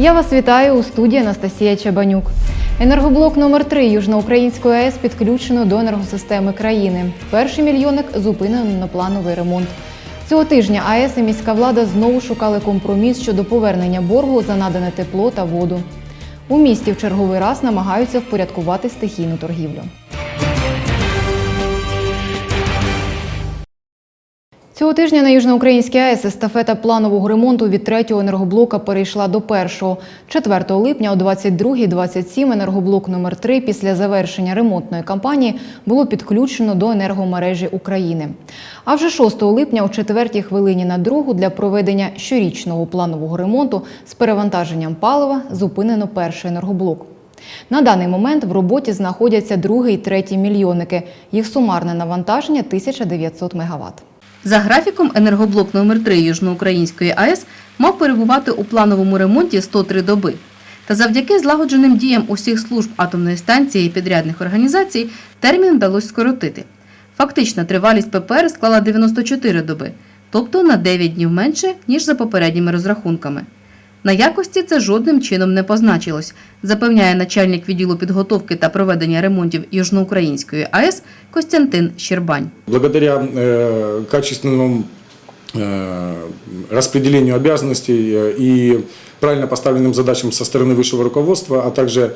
Я вас вітаю у студії Анастасія Чабанюк. Енергоблок номер 3 Южноукраїнської АЕС підключено до енергосистеми країни. Перший мільйонник зупинено на плановий ремонт. Цього тижня АЕС і міська влада знову шукали компроміс щодо повернення боргу за надане тепло та воду. У місті в черговий раз намагаються впорядкувати стихійну торгівлю. Цього тижня на Южноукраїнській АЕС естафета планового ремонту від третього енергоблока перейшла до першого. 4 липня о 22.27 енергоблок номер 3 після завершення ремонтної кампанії було підключено до енергомережі України. А вже 6 липня о 4 хвилині на другу для проведення щорічного планового ремонту з перевантаженням палива зупинено перший енергоблок. На даний момент в роботі знаходяться другий і третій мільйонники. Їх сумарне навантаження 1900 МВт. За графіком, енергоблок номер 3 Южноукраїнської АЕС мав перебувати у плановому ремонті 103 доби. Та завдяки злагодженим діям усіх служб атомної станції і підрядних організацій термін вдалося скоротити. Фактично, тривалість ППР склала 94 доби, тобто на 9 днів менше, ніж за попередніми розрахунками. На якості це жодним чином не позначилось, запевняє начальник відділу підготовки та проведення ремонтів Южноукраїнської АЕС Костянтин Щербань. Благодаря э, качественному э, распределению обязанностей э, и правильно поставленным задачам со стороны высшего руководства, а также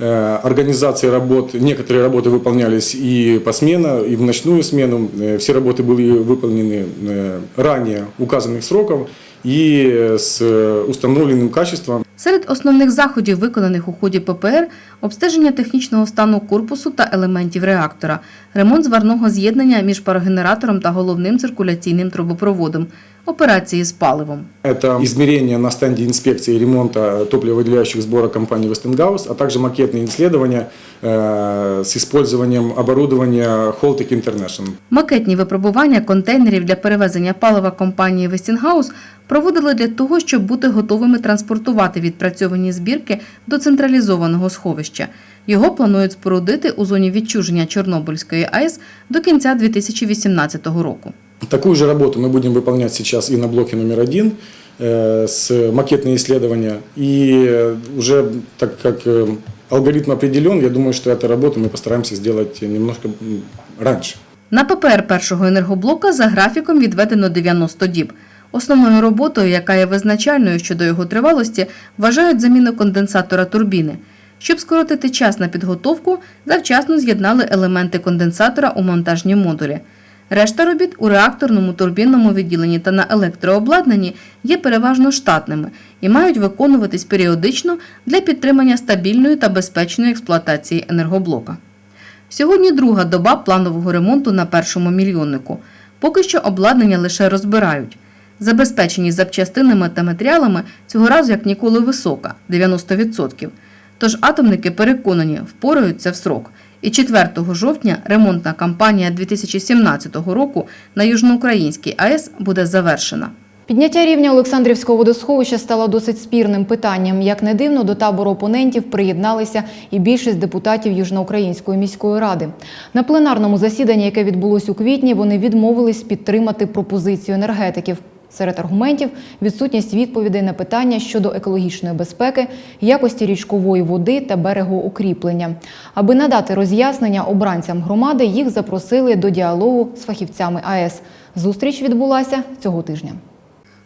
э, организации работ, некоторые работы выполнялись и посменно, и в ночную смену. Э, Все работы были выполнены э, ранее указанных сроков и э, с э, установленным качеством. Серед основних заходів, виконаних у ході ППР, обстеження технічного стану корпусу та елементів реактора, ремонт зварного з'єднання між парогенератором та головним циркуляційним трубопроводом, операції з паливом. Это измерения на стенде инспекции и ремонта топливовыделяющих сборок компании Westinghouse, а также макетные исследования э, с использованием оборудования Holtec International. Макетні випробування контейнерів для перевезення палива компанії Westinghouse проводили для того, щоб бути готовими транспортувати відпрацьовані збірки до централізованого сховища. Його планують спорудити у зоні відчуження Чорнобильської АЕС до кінця 2018 року. Такую же работу мы будем выполнять сейчас и на блоке номер один э, с макетные исследования. И э, уже так как э, алгоритм определен, я думаю, что эту работу мы постараемся сделать немножко м, раньше. На ППР першого енергоблока за графіком відведено 90 діб. Основною роботою, яка є визначальною щодо його тривалості, вважають заміну конденсатора турбіни. Щоб скоротити час на підготовку, завчасно з'єднали елементи конденсатора у монтажні модулі. Решта робіт у реакторному турбінному відділенні та на електрообладнанні є переважно штатними і мають виконуватись періодично для підтримання стабільної та безпечної експлуатації енергоблока. Сьогодні друга доба планового ремонту на першому мільйоннику. Поки що обладнання лише розбирають. Забезпеченість запчастинами та матеріалами цього разу як ніколи висока 90%. Тож атомники переконані, впораються в срок. І 4 жовтня ремонтна кампанія 2017 року на Южноукраїнській АЕС буде завершена. Підняття рівня Олександрівського водосховища стало досить спірним питанням. Як не дивно, до табору опонентів приєдналися і більшість депутатів Южноукраїнської міської ради. На пленарному засіданні, яке відбулось у квітні, вони відмовились підтримати пропозицію енергетиків. Серед аргументів відсутність відповідей на питання щодо екологічної безпеки, якості річкової води та берегоукріплення. Аби надати роз'яснення обранцям громади, їх запросили до діалогу з фахівцями АЕС. Зустріч відбулася цього тижня.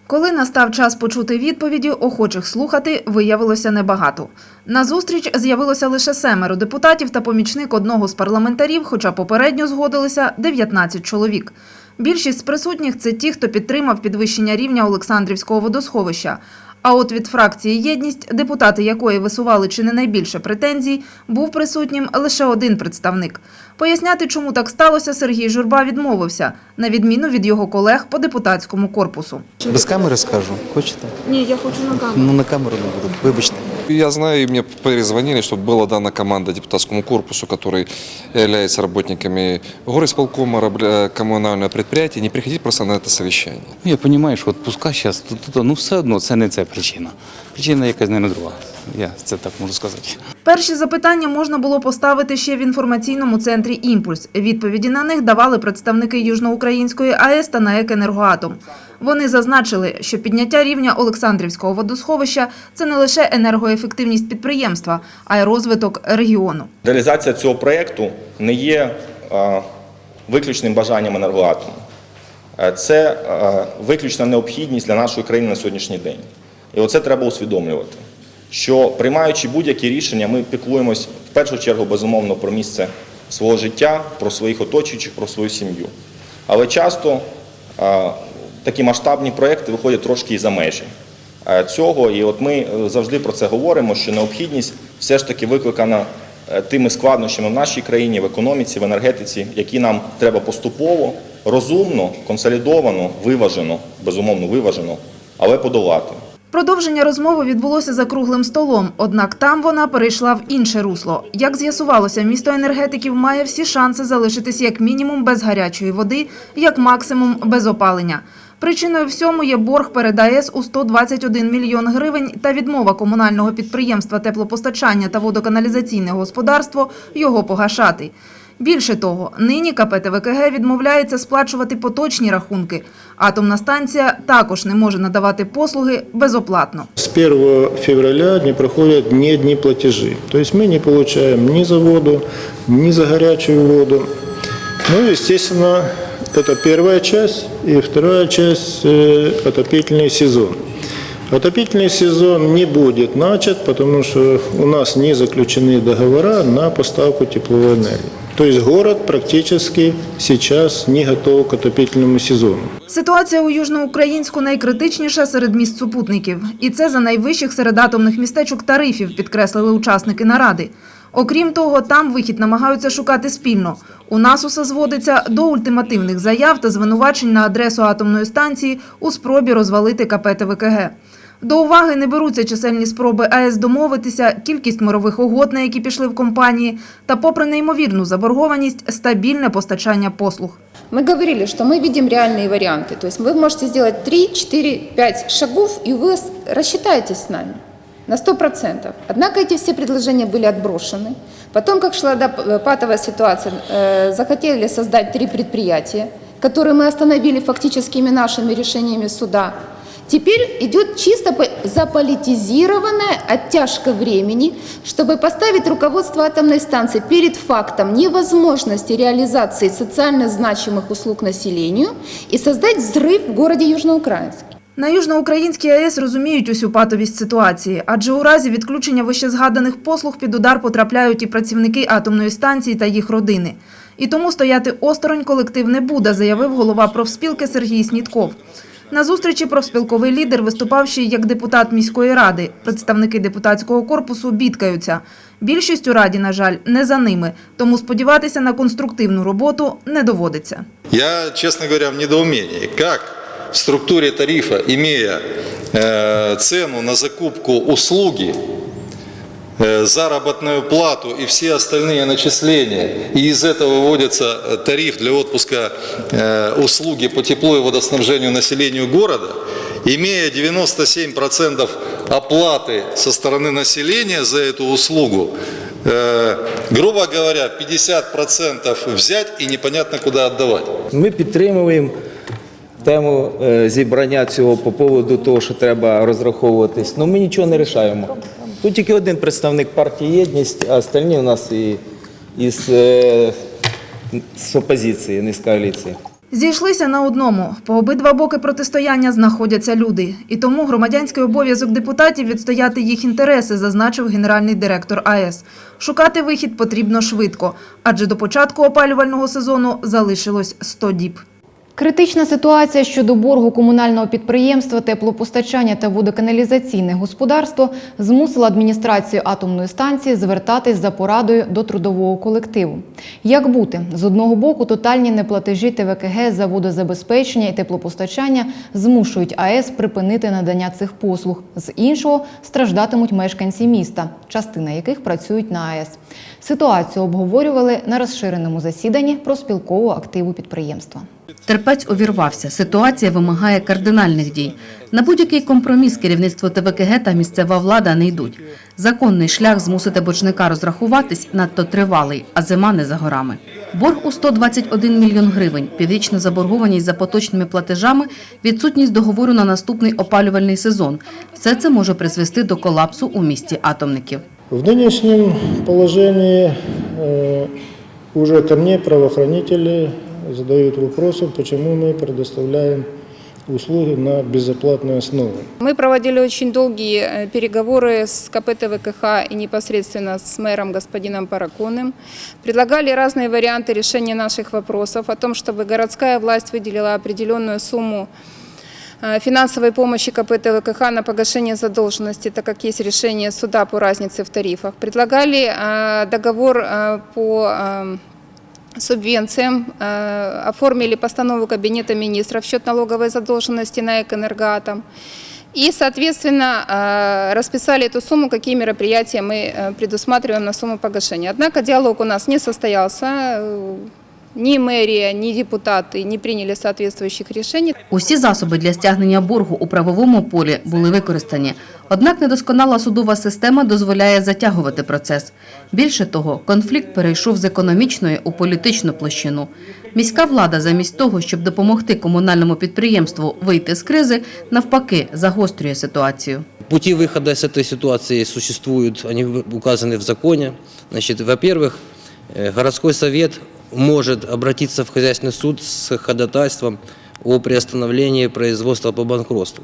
Коли настав час почути відповіді, охочих слухати виявилося небагато. На зустріч з'явилося лише семеро депутатів та помічник одного з парламентарів, хоча попередньо згодилися 19 чоловік. Більшість з присутніх це ті, хто підтримав підвищення рівня Олександрівського водосховища. А от від фракції Єдність, депутати якої висували чи не найбільше претензій, був присутнім лише один представник. Поясняти, чому так сталося, Сергій Журба відмовився, на відміну від його колег по депутатському корпусу. Без камери скажу. Хочете? Ні, я хочу на камеру. Ну на камеру не буду. Вибачте. Я знаю, и мне перезвонили, чтобы была дана команда депутатскому корпусу, который является работниками горисполкома, раб- коммунального предприятия, не приходить просто на это совещание. Ну, Я розумію, що відпуска зараз, то, то, то, ну все одно це не це причина. Причина якась, мабуть, друга. Я це так можу сказати. Перші запитання можна було поставити ще в інформаційному центрі «Імпульс». Відповіді на них давали представники Южноукраїнської АЕС та НАЕК «Енергоатом». Вони зазначили, що підняття рівня Олександрівського водосховища – це не лише енергоефективність підприємства, а й розвиток регіону. Реалізація цього проєкту не є е, виключним бажанням енергоатому. Е, Це е, виключна необхідність для нашої країни на сьогоднішній день. І оце треба усвідомлювати. Що приймаючи будь-які рішення, ми піклуємось в першу чергу безумовно про місце свого життя, про своїх оточуючих, про свою сім'ю. Але часто такі масштабні проекти виходять трошки і за межі цього. І от ми е, завжди про це говоримо, що необхідність все ж таки викликана е, тими складнощами в нашій країні, в економіці, в енергетиці, які нам треба поступово, розумно, консолідовано, виважено, безумовно виважено, але подолати. Продовження розмови відбулося за круглим столом, однак там вона перейшла в інше русло. Як з'ясувалося, місто енергетиків має всі шанси залишитись як мінімум без гарячої води, як максимум без опалення. Причиною всьому є борг перед АЕС у 121 мільйон гривень та відмова комунального підприємства теплопостачання та водоканалізаційне господарство його погашати. Більше того, нині КП ТВКГ відмовляється сплачувати поточні рахунки. Атомна станція також не може надавати послуги безоплатно. С 1 февраля не проходят ни одни платежи. То есть мы не получаем ни за воду, ни за горячую воду. Ну, естественно, это первая часть. И вторая часть э, – отопительный сезон. Отопительный сезон не будет начат, потому что у нас не заключены договора на поставку тепловой энергии. То есть город практически сейчас не готов к отопительному сезону. Ситуація у Южноукраїнську найкритичніша серед міст супутників. І це за найвищих серед атомних містечок тарифів, підкреслили учасники наради. Окрім того, там вихід намагаються шукати спільно. У нас усе зводиться до ультимативних заяв та звинувачень на адресу атомної станції у спробі розвалити КП ТВКГ. До уваги не беруться чисельні спроби АЕС домовитися, кількість мирових угод, на які пішли в компанії, та, попри неймовірну заборгованість, стабільне постачання послуг. Мы говорили, что мы видим реальные варианты. То есть вы можете сделать 3, 4, 5 шагов, и вы с- рассчитаетесь с нами на 100%. Однако эти все предложения были отброшены. Потом, как шла доп- патовая ситуация, э, захотели создать три предприятия, которые мы остановили фактическими нашими решениями суда. Теперь идет чисто по- заполитизированная оттяжка времени, чтобы поставить руководство атомной станции перед фактом невозможности реализации социально значимых услуг населению и создать взрыв в городе Южноукраинске. На Южноукраїнській АЕС розуміють усю патовість ситуації, адже у разі відключення вищезгаданих послуг під удар потрапляють і працівники атомної станції та їх родини. І тому стояти осторонь колектив не буде, заявив голова профспілки Сергій Снітков. На зустрічі профспілковий лідер виступав як депутат міської ради. Представники депутатського корпусу бідкаються. Більшість у раді, на жаль, не за ними, тому сподіватися на конструктивну роботу не доводиться. Я, чесно говоря, в недоумінні. як в структурі тарифа, имея э, цену на закупку услуги, заработную плату и все остальные начисления, и из этого выводится э, тариф для отпуска э, услуги по теплу и водоснабжению населению города, имея 97% оплаты со стороны населения за эту услугу, э, грубо говоря, 50% взять и непонятно куда отдавать. Ми підтримуємо тему е, зібрання цього по поводу того, що треба розраховуватись. Ну ми нічого не рішаємо. Тут тільки один представник партії єдність, а остальні у нас і із е, з опозиції, не з коаліції. Зійшлися на одному. По обидва боки протистояння знаходяться люди. І тому громадянський обов'язок депутатів відстояти їх інтереси, зазначив генеральний директор АЕС. Шукати вихід потрібно швидко, адже до початку опалювального сезону залишилось 100 діб. Критична ситуація щодо боргу комунального підприємства теплопостачання та водоканалізаційне господарство змусила адміністрацію атомної станції звертатись за порадою до трудового колективу. Як бути? З одного боку, тотальні неплатежі ТВКГ за водозабезпечення і теплопостачання змушують АЕС припинити надання цих послуг. З іншого страждатимуть мешканці міста, частина яких працюють на АЕС. Ситуацію обговорювали на розширеному засіданні про спілкову активу підприємства. Терпець увірвався. Ситуація вимагає кардинальних дій. На будь-який компроміс керівництво ТВКГ та місцева влада не йдуть. Законний шлях змусити боржника розрахуватись надто тривалий, а зима не за горами. Борг у 121 мільйон гривень, піврічна заборгованість за поточними платежами, відсутність договору на наступний опалювальний сезон. Все це може призвести до колапсу у місті атомників. В нынешнем положении э, уже ко мне правоохранители задают вопросы, почему мы предоставляем услуги на безоплатной основе. Мы проводили очень долгие э, переговоры с КП ТВКХ и непосредственно с мэром господином Параконым. Предлагали разные варианты решения наших вопросов о том, чтобы городская власть выделила определенную сумму э, финансовой помощи КП ТВКХ на погашение задолженности, так как есть решение суда по разнице в тарифах. Предлагали э, договор по субвенциям, э, оформили постанову Кабинета министров в счет налоговой задолженности на Экэнергоатом. И, соответственно, э, расписали эту сумму, какие мероприятия мы э, предусматриваем на сумму погашения. Однако диалог у нас не состоялся. Э, Ни мэрия, ни депутаты не приняли соответствующих решений. Усі засоби для стягнення боргу у правовому полі були використані. Однак недосконала судова система дозволяє затягувати процес. Більше того, конфлікт перейшов з економічної у політичну площину. Міська влада замість того, щоб допомогти комунальному підприємству вийти з кризи, навпаки, загострює ситуацію. Пути выхода с этой ситуации существуют, они указаны в законе. Значит, во-первых, э, городской совет может обратиться в хозяйственный суд с ходатайством о приостановлении производства по банкротству.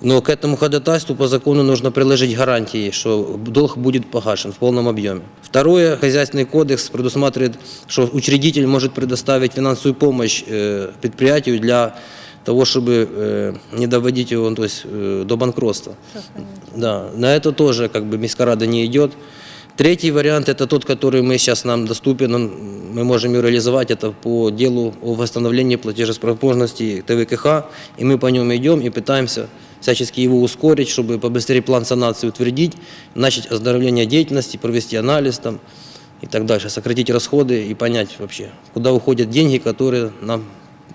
Но к этому ходатайству по закону нужно приложить гарантии, что долг будет погашен в полном объеме. Второе, хозяйственный кодекс предусматривает, что учредитель может предоставить финансовую помощь э, предприятию для того, чтобы э, не доводить его то есть, э, до банкротства. Да, на это тоже как бы Мискарада не идет. Третий вариант – это тот, который мы сейчас нам доступен, он- мы можем его реализовать, это по делу о восстановлении платежеспособности ТВКХ, и мы по нему идем и пытаемся всячески его ускорить, чтобы побыстрее план санации утвердить, начать оздоровление деятельности, провести анализ там и так дальше, сократить расходы и понять вообще, куда уходят деньги, которые нам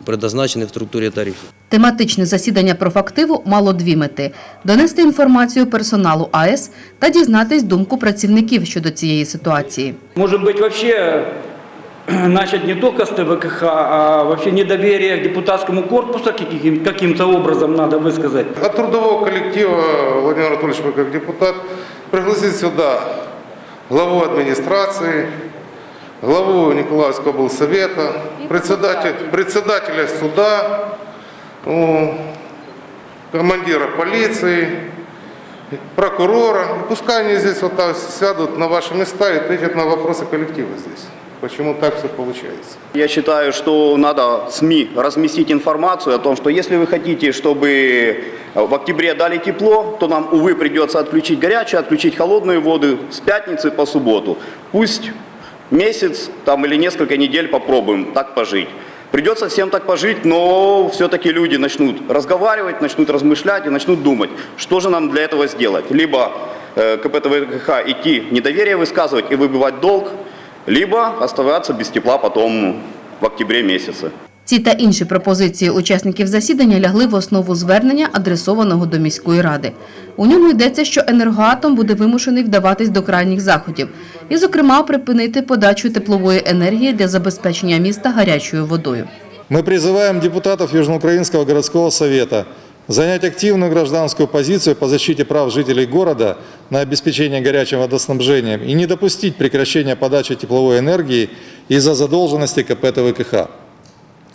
предназначены в структуре тарифа. Тематичне засідання профактиву мало дві мети – донести інформацію персоналу АЕС та дізнатись думку працівників щодо цієї ситуації. Может быть, вообще начать не только с ТВКХ, а вообще недоверие к депутатскому корпусу каким- каким-то образом надо высказать. От трудового коллектива Владимир Анатольевич, вы как депутат, пригласить сюда главу администрации, Главу Николаевского облсовета, председатель, председателя суда, командира полиции, прокурора. И пускай они здесь вот так сядут на ваши места и ответят на вопросы коллектива здесь. Почему так все получается? Я считаю, что надо СМИ разместить информацию о том, что если вы хотите, чтобы в октябре дали тепло, то нам, увы, придется отключить горячую, отключить холодную воду с пятницы по субботу. Пусть месяц там, или несколько недель попробуем так пожить. Придется всем так пожить, но все-таки люди начнут разговаривать, начнут размышлять и начнут думать, что же нам для этого сделать. Либо э, КПТВКХ идти недоверие высказывать и выбивать долг, либо оставаться без тепла потом в октябре месяце. Ці та інші пропозиції учасників засідання лягли в основу звернення, адресованого до міської ради. У ньому йдеться, що енергоатом буде вимушений вдаватись до крайніх заходів, і, зокрема, припинити подачу теплової енергії для забезпечення міста гарячою водою. Мы призываем депутатов Южноукраинского городского совета занять активную гражданскую позицию по защите прав жителей города на обеспечение горячим водоснабжением и не допустить прекращения подачи тепловой энергии из-за задолженности КП ТВКХ.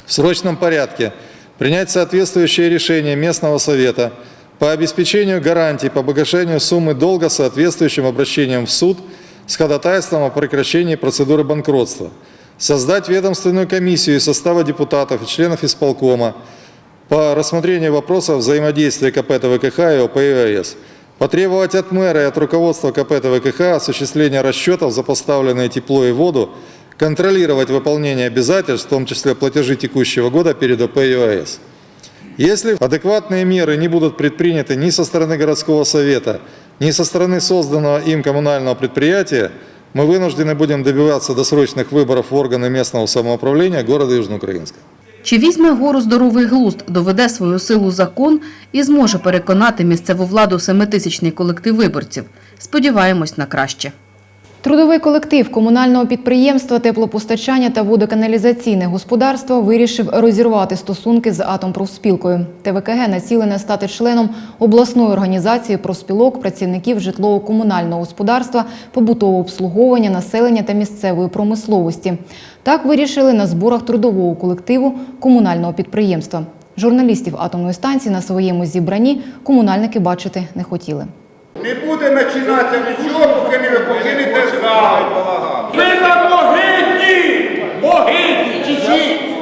В срочном порядке принять соответствующее решение местного совета по обеспечению гарантий по погашению суммы долга соответствующим обращением в суд с ходатайством о прекращении процедуры банкротства, создать ведомственную комиссию из состава депутатов и членов исполкома по рассмотрению вопросов взаимодействия КП ТВКХ и ОПИОС, потребовать от мэра и от руководства КП ТВКХ осуществления расчетов за поставленное тепло и воду, контролировать выполнение обязательств, в том числе платежи текущего года перед ОП и ОАС. Если адекватные меры не будут предприняты ни со стороны городского совета, ни со стороны созданного им коммунального предприятия, мы вынуждены будем добиваться досрочных выборов в органы местного самоуправления города Южноукраинска. Чи візьме гору здоровий глузд, доведе свою силу закон і зможе переконати місцеву владу семитисячний колектив виборців? Сподіваємось на краще. Трудовий колектив комунального підприємства теплопостачання та водоканалізаційне господарство вирішив розірвати стосунки з Атомпрофспілкою. ТВКГ націлене стати членом обласної організації профспілок працівників житлово-комунального господарства, побутового обслуговування населення та місцевої промисловості. Так вирішили на зборах трудового колективу комунального підприємства. Журналістів атомної станції на своєму зібранні комунальники бачити не хотіли. Не буде починатися нічого, поки не ви покинете зал. Ви нам могидні! Могидні!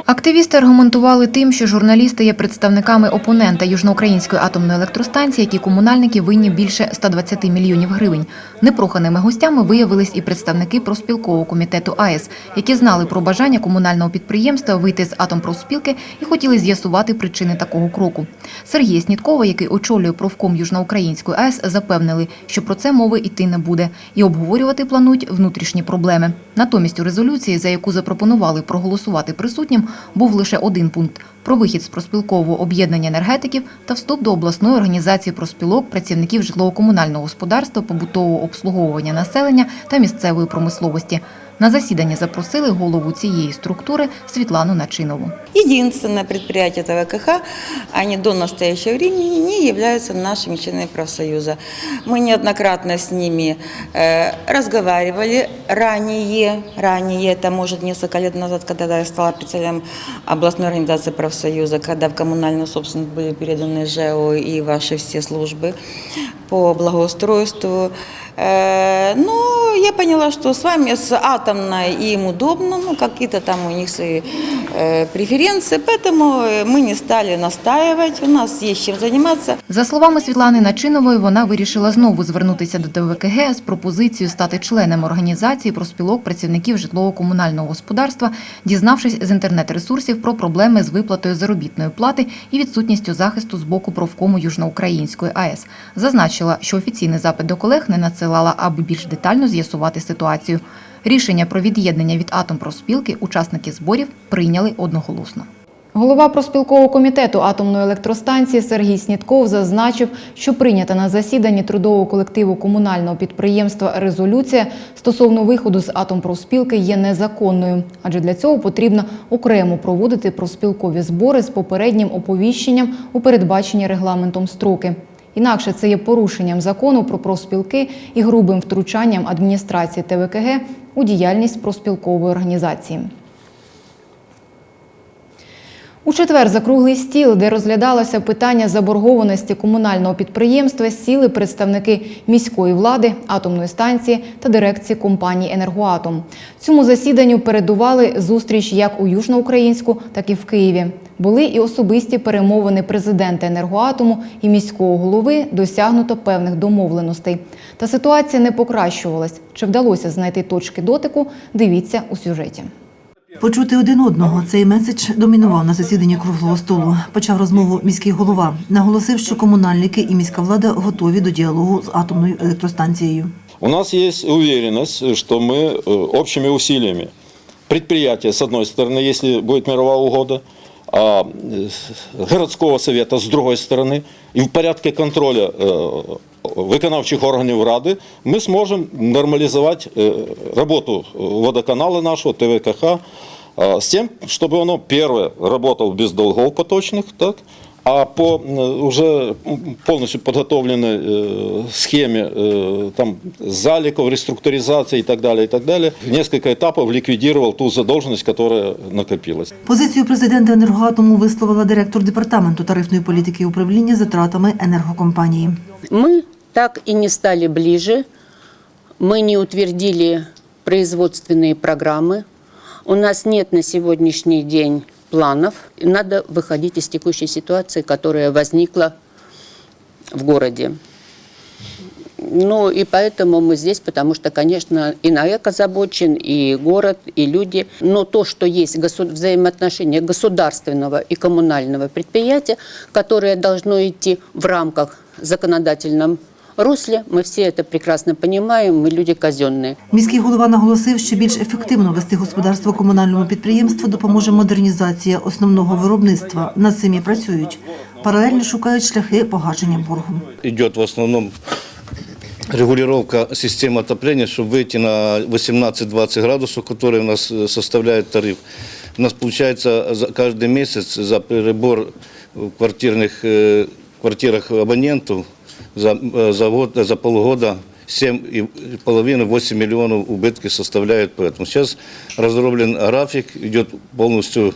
Активісти аргументували тим, що журналісти є представниками опонента Южноукраїнської атомної електростанції, які комунальники винні більше 120 мільйонів гривень. Непроханими гостями виявились і представники профспілкового комітету АЕС, які знали про бажання комунального підприємства вийти з атомпрофспілки і хотіли з'ясувати причини такого кроку. Сергія Сніткова, який очолює профком Южноукраїнської АЕС, запевнили, що про це мови йти не буде, і обговорювати планують внутрішні проблеми. Натомість у резолюції, за яку запропонували проголосувати присутнім, був лише один пункт про вихід з проспілкового об'єднання енергетиків та вступ до обласної організації проспілок працівників житлово-комунального господарства, побутового обслуговування населення та місцевої промисловості. На засідання запросили голову цієї структури Світлану Начинову. Единственное предприятие ТВКХ, они до настоящего времени не являются нашими членами профсоюза. Мы неоднократно с ними э, разговаривали ранее, ранее, это может несколько лет назад, когда я стала председателем областной организации профсоюза, когда в коммунальную собственность были переданы ЖЭО и ваши все службы по благоустройству. Э, Но я поняла, что с вами, с атомной, им удобно, ну, какие-то там у них свои э, преференции, поэтому э, мы не стали настаивать, у нас есть чем заниматься. За словами Світлани Начинової, вона вирішила знову звернутися до ТВКГ з пропозицією стати членом організації проспілок працівників житлово-комунального господарства, дізнавшись з інтернет-ресурсів про проблеми з виплатою заробітної плати і відсутністю захисту з боку профкому Южноукраїнської АЕС. Зазначила, що офіційний запит до колег не надсилала, аби більш детально з'ясувати ситуацію. Рішення про від'єднання від атомпроспілки учасники зборів прийняли одноголосно. Голова проспілкового комітету атомної електростанції Сергій Снітков зазначив, що прийнята на засіданні трудового колективу комунального підприємства резолюція стосовно виходу з атомпроспілки є незаконною, адже для цього потрібно окремо проводити проспілкові збори з попереднім оповіщенням у передбачені регламентом строки. Інакше це є порушенням закону про профспілки і грубим втручанням адміністрації ТВКГ у діяльність проспілкової організації. У четвер за круглий стіл, де розглядалося питання заборгованості комунального підприємства, сіли представники міської влади, атомної станції та дирекції компанії Енергоатом. Цьому засіданню передували зустріч як у Южноукраїнську, так і в Києві. Були і особисті перемовини президента енергоатому і міського голови досягнуто певних домовленостей. Та ситуація не покращувалась. Чи вдалося знайти точки дотику? Дивіться у сюжеті. Почути один одного цей меседж домінував на засіданні круглого столу. Почав розмову міський голова. Наголосив, що комунальники і міська влада готові до діалогу з атомною електростанцією. У нас есть уверенность, что мы э, общими усилиями предприятия, с одной стороны, если будет мировая угода, а э, городского совета с другой стороны, и в порядке контроля э, виконавчих органів Ради ми зможемо нормалізувати е, роботу водоканалу нашого ТВКХ е, з тим, щоб воно перше работало без долгов поточних, так, а по е, уже повністю підготовленій е, схемі е, там заліків, реструктуризації і так далі, і так далі, в несколько етапів ліквідував ту задовженість, яка накопилась. Позицію президента енергоатому висловила директор департаменту тарифної політики і управління затратами енергокомпанії. Мы так и не стали ближе, мы не утвердили производственные программы, у нас нет на сегодняшний день планов, надо выходить из текущей ситуации, которая возникла в городе. Ну и поэтому мы здесь, потому что, конечно, и НАЭК озабочен, и город, и люди. Но то, что есть госу- взаимоотношения государственного и коммунального предприятия, которое должно идти в рамках законодательном русле. Мы все это прекрасно понимаем, мы люди казенные. Міський голова наголосив, що більш ефективно вести господарство комунальному підприємству допоможе модернізація основного виробництва. Над цим і працюють. Паралельно шукають шляхи погашення боргу. идет в основном регулировка системы отопления, чтобы выйти на 18-20 градусов, которые у нас э, составляет тариф. У нас получается за каждый месяц за перебор в квартирных, э, квартирах абонентов за, э, за, год, за полгода 7,5-8 миллионов убытки составляет. Поэтому сейчас разработан график, идет полностью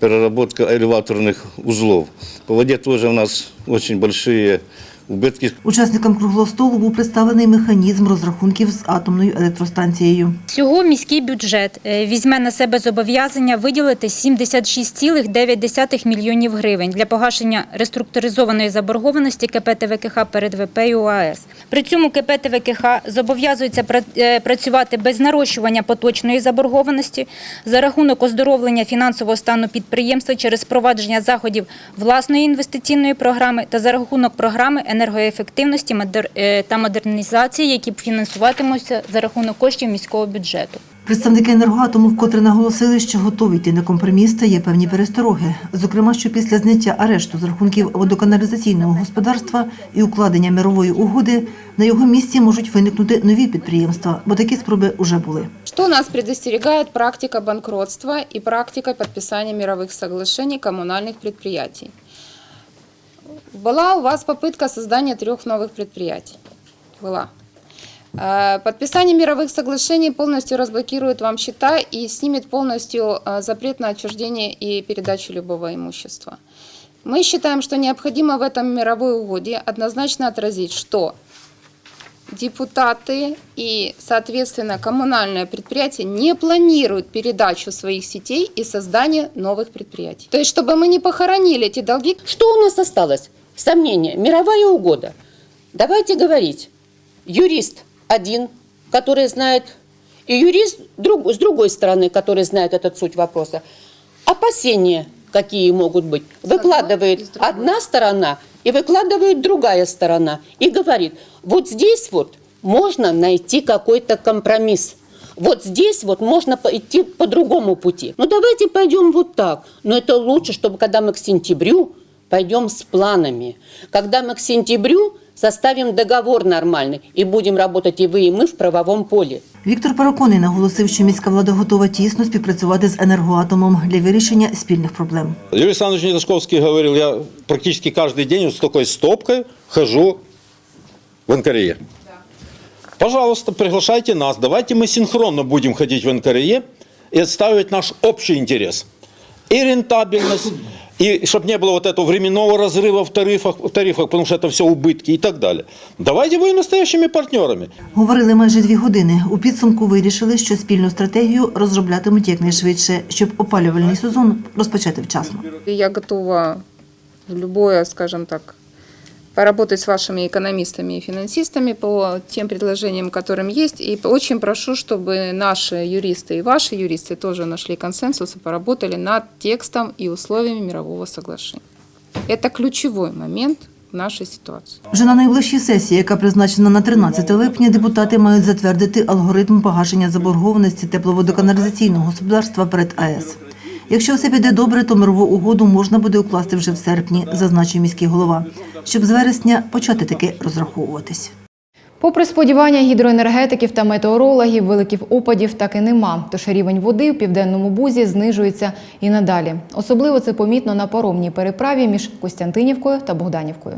переработка элеваторных узлов. По воде тоже у нас очень большие убытки. Учасникам круглого столу був представлений механізм розрахунків з атомною електростанцією. Всього міський бюджет е, візьме на себе зобов'язання виділити 76,9 мільйонів гривень для погашення реструктуризованої заборгованості КП ТВКХ перед ВП і УАЕС. При цьому КП ТВКХ зобов'язується е, працювати без нарощування поточної заборгованості за рахунок оздоровлення фінансового стану підприємства через впровадження заходів власної інвестиційної програми та за рахунок програми енергоефективності е, та модернізації, які фінансуватимуться за рахунок коштів міського бюджету. Представники енергоатому вкотре наголосили, що готові йти на компроміс та є певні перестороги. Зокрема, що після зняття арешту з рахунків водоканалізаційного господарства і укладення мирової угоди на його місці можуть виникнути нові підприємства, бо такі спроби вже були. Что нас предостерегает практика банкротства и практика подписания мировых соглашений коммунальных предприятий? Была у вас попытка создания трех новых предприятий? Была. Э, Подписание мировых соглашений полностью разблокирует вам счета и снимет полностью э, запрет на отчуждение и передачу любого имущества. Мы считаем, что необходимо в этом мировой угоде однозначно отразить, что депутаты и, соответственно, коммунальное предприятие не планируют передачу своих сетей и создание новых предприятий. То есть, чтобы мы не похоронили эти долги. Что у нас осталось? Сомнение. Мировая угода. Давайте говорить. Юрист один, который знает, и юрист друг, с другой стороны, который знает этот суть вопроса. Опасения какие могут быть. Выкладывает одна сторона и выкладывает другая сторона. И говорит, вот здесь вот можно найти какой-то компромисс. Вот здесь вот можно идти по другому пути. Ну давайте пойдем вот так. Но это лучше, чтобы когда мы к сентябрю пойдем с планами. Когда мы к сентябрю составим договор нормальный и будем работать и вы, и мы в правовом поле. Віктор Параконий наголосив, що міська влада готова тісно співпрацювати з енергоатомом для вирішення спільних проблем. Юрий Александрович Недошковский говорил, я практически каждый день вот с такой стопкой хожу в НКРЕ. Пожалуйста, приглашайте нас. Давайте мы синхронно будем ходить в НКРЕ и отстаивать наш общий интерес. И рентабельность, и чтобы не было вот этого временного разрыва в тарифах, в тарифах, потому что это все убытки и так далее. Давайте будем настоящими партнерами. Говорили майже дві години. У підсумку вирішили, що спільну стратегію розроблятимуть якнайшвидше, щоб опалювальний сезон розпочати вчасно. И я готова в любое, скажем так, поработать с вашими экономистами и финансистами по тем предложениям, которым есть. И очень прошу, чтобы наши юристы и ваши юристы тоже нашли консенсус и поработали над текстом и условиями мирового соглашения. Это ключевой момент в нашей ситуации. Вже на найближчій сесії, яка призначена на 13 липня, депутати мають затвердити алгоритм погашення заборгованості тепловодоканалізаційного господарства перед АЕС. Якщо все піде добре, то мирову угоду можна буде укласти вже в серпні, зазначив міський голова, щоб з вересня почати таки розраховуватись. Попри сподівання гідроенергетиків та метеорологів, великих опадів так і нема. Тож рівень води в південному бузі знижується і надалі. Особливо це помітно на паромній переправі між Костянтинівкою та Богданівкою.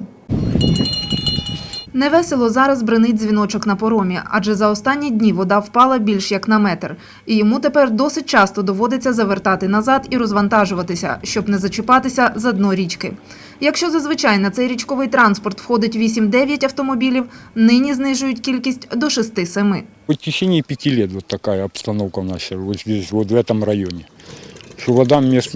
Невесело зараз бренить дзвіночок на поромі, адже за останні дні вода впала більш як на метр. І йому тепер досить часто доводиться завертати назад і розвантажуватися, щоб не зачіпатися за дно річки. Якщо зазвичай на цей річковий транспорт входить 8-9 автомобілів, нині знижують кількість до 6-7. В течение пяти вот такая обстановка у нас вот в этом районе. Что вода с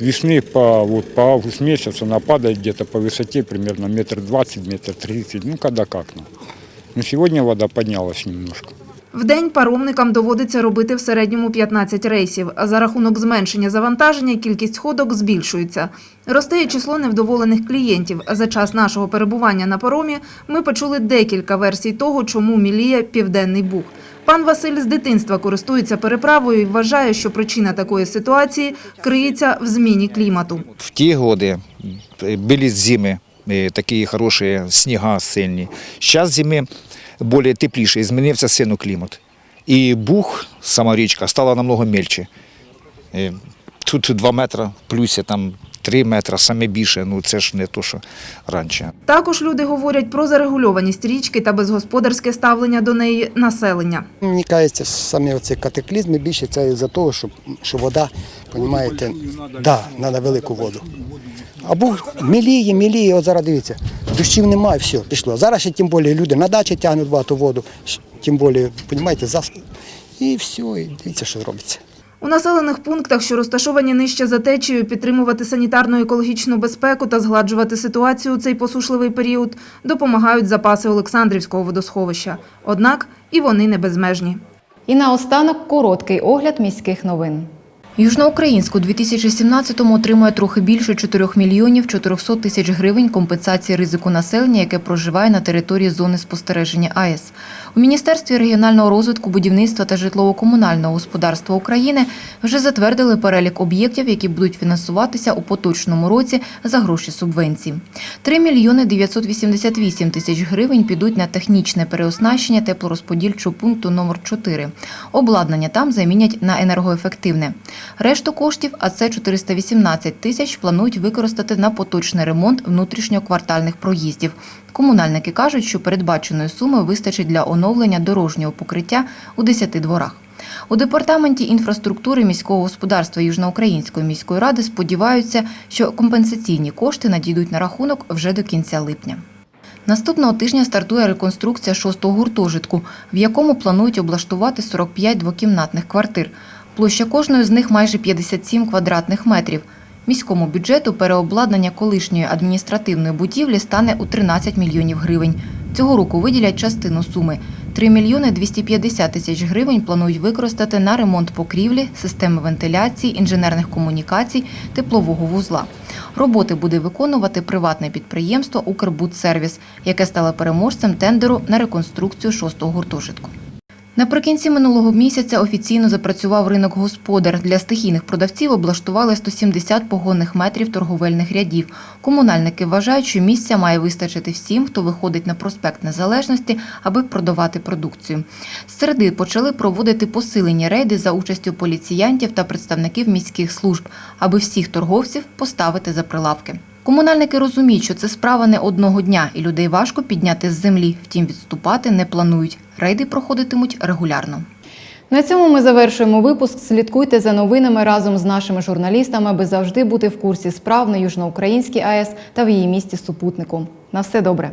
весны по, вот, по август месяц она падает где-то по высоте примерно метр двадцать, метр тридцать, ну когда как. Ну. Но сегодня вода поднялась немножко. В день паромникам доводиться робити в середньому 15 рейсів, за рахунок зменшення завантаження кількість ходок збільшується. Росте і число невдоволених клієнтів. За час нашого перебування на паромі ми почули декілька версій того, чому міліє Південний Буг. Пан Василь з дитинства користується переправою і вважає, що причина такої ситуації криється в зміні клімату. В ті годы были зимы э, такие хорошие, снега сильні. Зараз зими більш тепліше, змінився сильно клімат. І бух, сама річка, стала намного мельче. Е, Тут 2 метри, плюс там 3 метри, саме більше, ну це ж не то, що раніше. Також люди говорять про зарегульованість річки та безгосподарське ставлення до неї населення. Мені кажеться, саме оці катаклізми більше це із-за того, що, що вода, розумієте, да, треба велику воду. Або міліє, міліє, от зараз дивіться, дощів немає, все, пішло. Зараз ще тим більше люди на дачі тягнуть багато воду, тим більше, розумієте, зас... і все, і дивіться, що робиться. У населених пунктах, що розташовані нижче за течією, підтримувати санітарно-екологічну безпеку та згладжувати ситуацію у цей посушливий період допомагають запаси Олександрівського водосховища. Однак і вони не безмежні. І наостанок короткий огляд міських новин. Южноукраїнську у 2017-му отримує трохи більше 4 мільйонів 400 тисяч гривень компенсації ризику населення, яке проживає на території зони спостереження АЕС. У Міністерстві регіонального розвитку, будівництва та житлово-комунального господарства України вже затвердили перелік об'єктів, які будуть фінансуватися у поточному році за гроші субвенцій. 3 мільйони 988 тисяч гривень підуть на технічне переоснащення теплорозподільчого пункту номер 4 Обладнання там замінять на енергоефективне. Решту коштів, а це 418 тисяч, планують використати на поточний ремонт внутрішньоквартальних проїздів. Комунальники кажуть, що передбаченої суми вистачить для оновлення дорожнього покриття у 10 дворах. У департаменті інфраструктури міського господарства Южноукраїнської міської ради сподіваються, що компенсаційні кошти надійдуть на рахунок вже до кінця липня. Наступного тижня стартує реконструкція шостого гуртожитку, в якому планують облаштувати 45 двокімнатних квартир. Площа кожної з них майже 57 квадратних метрів. Міському бюджету переобладнання колишньої адміністративної будівлі стане у 13 мільйонів гривень. Цього року виділять частину суми. 3 мільйони 250 тисяч гривень планують використати на ремонт покрівлі, системи вентиляції, інженерних комунікацій, теплового вузла. Роботи буде виконувати приватне підприємство «Укрбудсервіс», яке стало переможцем тендеру на реконструкцію шостого гуртожитку. Наприкінці минулого місяця офіційно запрацював ринок господар. Для стихійних продавців облаштували 170 погонних метрів торговельних рядів. Комунальники вважають, що місця має вистачити всім, хто виходить на проспект Незалежності, аби продавати продукцію. З середи почали проводити посилені рейди за участю поліціянтів та представників міських служб, аби всіх торговців поставити за прилавки. Комунальники розуміють, що це справа не одного дня, і людей важко підняти з землі. Втім, відступати не планують. Рейди проходитимуть регулярно. На цьому ми завершуємо випуск. Слідкуйте за новинами разом з нашими журналістами, аби завжди бути в курсі справ на Южноукраїнській АЕС та в її місті супутнику. На все добре.